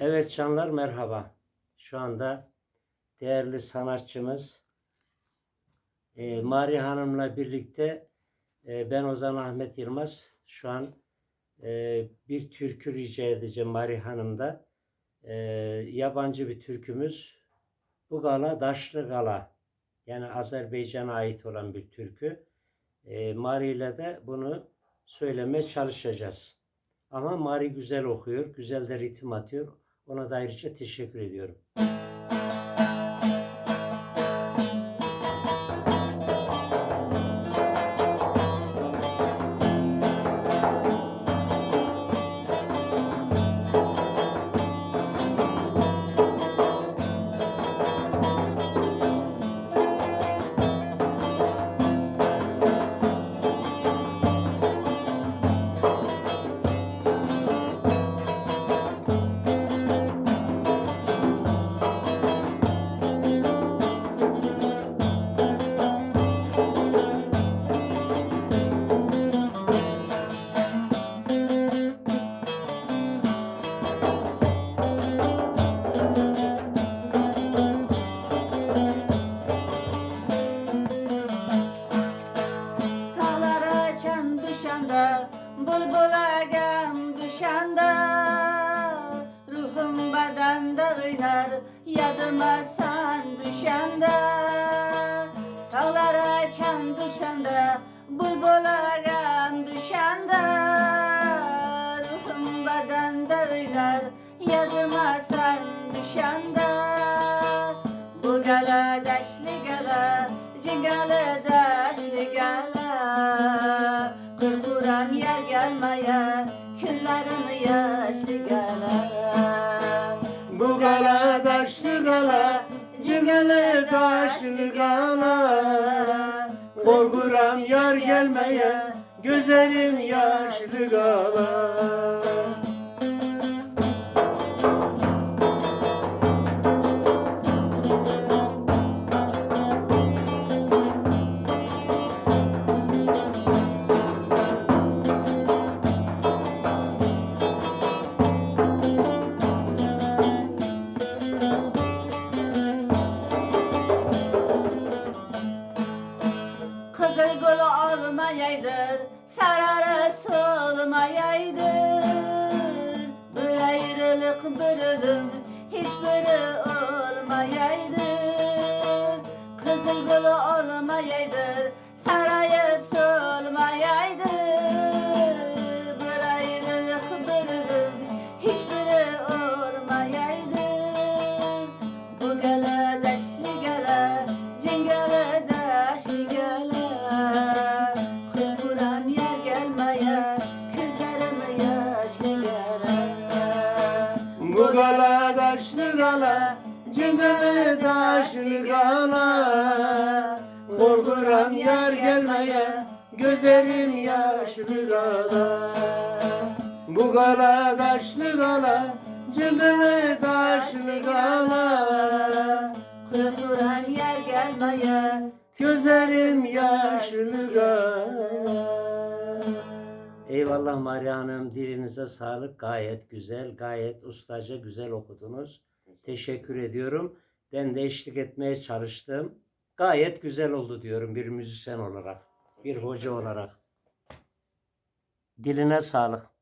Evet canlar merhaba. Şu anda değerli sanatçımız e, Mari Hanım'la birlikte e, ben Ozan Ahmet Yılmaz şu an e, bir türkü rica edeceğim Mari Hanım'da. E, yabancı bir türkümüz. Bu gala Daşlı Gala. Yani Azerbaycan'a ait olan bir türkü. E, Mari ile de bunu söylemeye çalışacağız. Ama Mari güzel okuyor, güzel de ritim atıyor. Ona da ayrıca teşekkür ediyorum. Oynar Yadıma sen düşende Dağlar açan düşende Bulbula gem düşende Ruhum bedende oynar Yadıma sen düşende Bu gele deşli gele Cingale deşli gele Kırkuram yer gelmeye Gözlerim yaşlı gele gala. Korkuram yar gelmeye, güzelim yaşlı gala. Kızıl gülü olmayaydır Sararı solmayaydır. Bir ayrılık bir ölüm Hiçbiri olmayaydır. Kızıl gülü olmayaydır Sarayıp solmayaydır gala, cingale daşlı gala. Korkuram yar gelmeye, güzelim yaşlı gala. Bu gala daşlı gala, cingale daşlı gala. Kırkuram yer gelmeye Güzelim yaşlı gala. Eyvallah Mariya Hanım, dilinize sağlık. Gayet güzel, gayet ustaca güzel okudunuz. Teşekkür ediyorum. Ben de eşlik etmeye çalıştım. Gayet güzel oldu diyorum bir müzisyen olarak, bir hoca olarak. Diline sağlık.